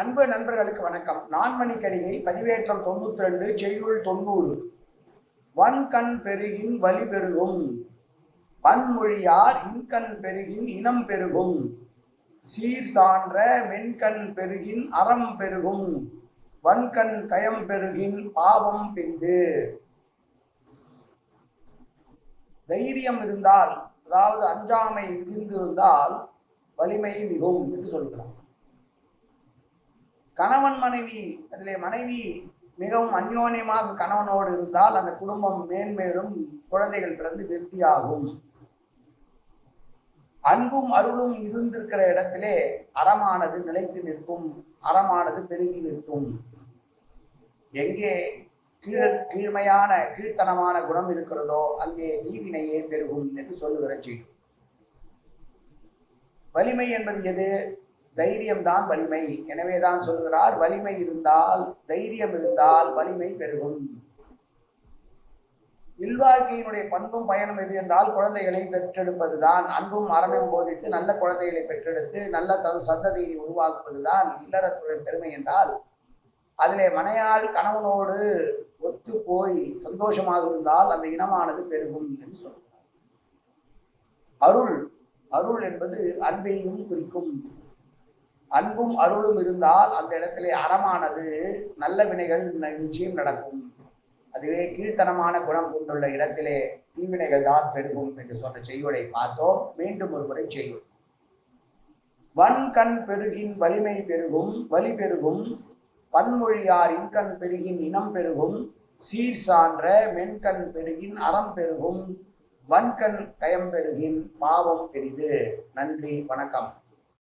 அன்பு நண்பர்களுக்கு வணக்கம். நான்மணி பதிவேற்றம் தொண்ணூத்தி ரெண்டு செய்யுள் தொண்ணூறு. வன்கண் பெருகின் வலி பெருகும். பன்மொழியார் இன்கண் பெருகின் இனம் பெருகும். சீர் சான்ற மென்கண் பெருகின் அறம் பெருகும். வன்கண் கயம் பெருகின் பாவம் பெரிது. தைரியம் இருந்தால் அதாவது அஞ்சாமை மிகுந்திருந்தால் வலிமை மிகும் என்று சொல்கிறார். கணவன் மனைவி அதிலே மனைவி மிகவும் அந்யோன்யமாக கணவனோடு இருந்தால் அந்த குடும்பம் மேன்மேலும் குழந்தைகள் பிறந்து விருத்தியாகும். அன்பும் அருளும் இருந்திருக்கிற இடத்திலே அறமானது நிலைத்து நிற்கும் அறமானது பெருகி நிற்கும். எங்கே கீழ கீழ்மையான கீழ்த்தனமான குணம் இருக்கிறதோ அங்கே தீவினையே பெருகும் என்று சொல்லுகிற செய்யும் வலிமை என்பது எது? தைரியம்தான் வலிமை. எனவே தான் சொல்கிறார் வலிமை இருந்தால் தைரியம் இருந்தால் வலிமை பெருகும். இல்வாழ்க்கையினுடைய பண்பும் பயனும் எது என்றால் குழந்தைகளை பெற்றெடுப்பதுதான். அன்பும் அறமும் போதித்து நல்ல குழந்தைகளை பெற்றெடுத்து நல்ல தன் சந்ததியை உருவாக்குவதுதான் இல்லறத்துடன் பெருமை என்றால் அதிலே மனையாள் கணவனோடு ஒத்து போய் சந்தோஷமாக இருந்தால் அந்த இனமானது பெருகும் என்று சொல்கிறார். அருள் அருள் என்பது அன்பையும் குறிக்கும். அன்பும் அருளும் இருந்தால் அந்த இடத்திலே அறமானது நல்ல வினைகள் நிச்சயம் நடக்கும். அதுவே கீழ்த்தனமான குணம் கொண்டுள்ள இடத்திலே தீவினைகள் தான் பெருகும் என்று சொன்ன செய்யுளை பார்த்தோம். மீண்டும் ஒரு முறை செய்யும் வன்கண் பெருகின் வலிமை பெருகும் வலி பெருகும். பன்மொழியார் இன்கண் பெருகின் இனம் பெருகும். சீர் சான்ற மென்கண் பெருகின் அறம் பெருகும். வன்கண் கயம் பெருகின் பாவம் பெரிது. நன்றி வணக்கம்.